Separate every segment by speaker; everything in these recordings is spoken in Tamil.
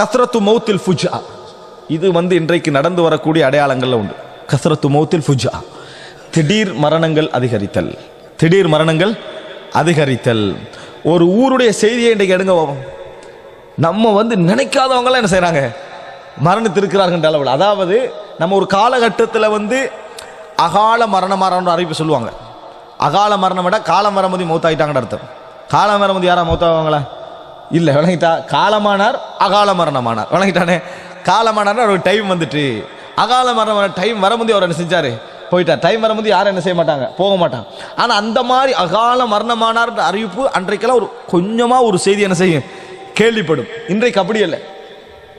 Speaker 1: கசரத்து மௌத்தில் ஃபுஜா இது வந்து இன்றைக்கு நடந்து வரக்கூடிய அடையாளங்களில் உண்டு. கசரத்து மௌத்தில் ஃபுஜா திடீர் மரணங்கள் அதிகரித்தல். திடீர் மரணங்கள் அதிகரித்தல். ஒரு ஊருடைய செய்தியை இன்றைக்கு எடுங்க நம்ம வந்து நினைக்காதவங்களாம் என்ன செய்கிறாங்க மரணித்திருக்கிறார்கள் அளவில். அதாவது நம்ம ஒரு காலகட்டத்தில் வந்து அகால மரண மரணம்னு அறிவிப்பு சொல்லுவாங்க. அகால மரணம் விட கால மரமதி மௌத்தாயிட்டாங்கன்னு அர்த்தம். கால மரமதி யாரா மௌத்தாவாங்களா? இல்லை விளங்கிட்டா காலமானார் அகால மரணமானார் விளங்கிட்டானே காலமானார் அவருக்கு டைம் வந்துட்டு. அகால மரணம் டைம் வரும்போது அவர் என்ன செஞ்சார்? போயிட்டார். டைம் வரும்போது யாரும் என்ன செய்ய மாட்டாங்க? போக மாட்டாங்க. ஆனால் அந்த மாதிரி அகால மரணமானார் அறிவிப்பு அன்றைக்கெல்லாம் ஒரு கொஞ்சமாக ஒரு செய்தி என்ன செய்யும்? கேள்விப்படும். இன்றைக்கு அப்படி இல்லை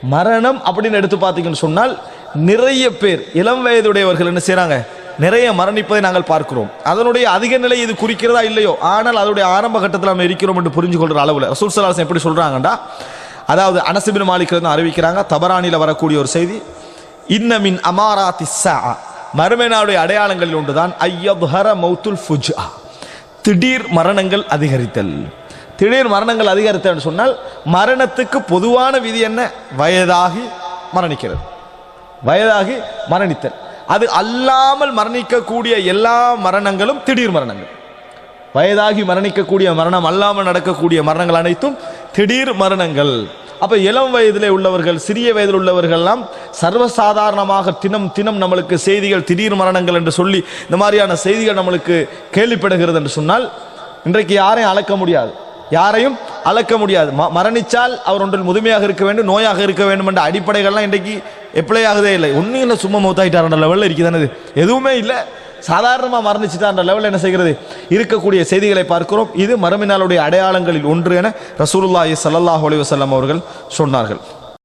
Speaker 1: மரணம் அப்படின்னு எடுத்து பார்த்தீங்கன்னு சொன்னால் நிறைய பேர் இளம் வயதுடையவர்கள் என்ன செய்கிறாங்க நிறைய மரணிப்பதை நாங்கள் பார்க்கிறோம். அதனுடைய அதிக நிலை இது குறிக்கிறதா இல்லையோ? ஆனால் அதனுடைய ஆரம்ப கட்டத்தில் நம்ம இருக்கிறோம் என்று புரிஞ்சு கொள்கிற அளவில் ரசூல் சலாசன் எப்படி சொல்றாங்கடா அதாவது அனசிபின் மாலிக் அறிவிக்கிறாங்க தபரானியில் வரக்கூடிய ஒரு செய்தி இன்னமின் அமாராத்தி மறுமைனாவுடைய அடையாளங்களில் ஒன்றுதான் ஐயப்ஹர மௌத்துல் ஃபுஜா திடீர் மரணங்கள் அதிகரித்தல். திடீர் மரணங்கள் அதிகரித்தல் சொன்னால் மரணத்துக்கு பொதுவான விதி என்ன? வயதாகி மரணிக்கிறது. வயதாகி மரணித்தல். அது அல்லாமல் மரணிக்கக்கூடிய எல்லா மரணங்களும் திடீர் மரணங்கள். வயதாகி மரணிக்கக்கூடிய மரணம் அல்லாமல் நடக்கக்கூடிய மரணங்கள் அனைத்தும் திடீர் மரணங்கள். அப்போ இளம் வயதிலே உள்ளவர்கள் சிறிய வயதில் உள்ளவர்கள்லாம் சர்வசாதாரணமாக தினம் தினம் நம்மளுக்கு செய்திகள் திடீர் மரணங்கள் என்று சொல்லி இந்த மாதிரியான செய்திகள் நம்மளுக்கு கேள்விப்படுகிறது என்று சொன்னால் இன்றைக்கு யாரையும் அளக்க முடியாது. யாரையும் அளக்க முடியாது. ம- மரணிச்சால் அவர் ஒன்றில் முதுமையாக இருக்க வேண்டும் நோயாக இருக்க வேண்டும் என்ற அடிப்படைகள்லாம் இன்றைக்கு எப்ளை ஆகுதே இல்லை. ஒன்றும் இல்லை சும்மா மூத்தாயிட்டார்ன்ற லெவலில் இருக்குதானது? எதுவுமே இல்லை. சாதாரணமாக மரணிச்சுட்டான்ற லெவலில் என்ன செய்கிறது? இருக்கக்கூடிய செய்திகளை பார்க்கிறோம். இது மரமினாலுடைய அடையாளங்களில் ஒன்று என ரசூலுல்லாஹி சல்லாஹ் அலி வசல்லாம் அவர்கள் சொன்னார்கள்.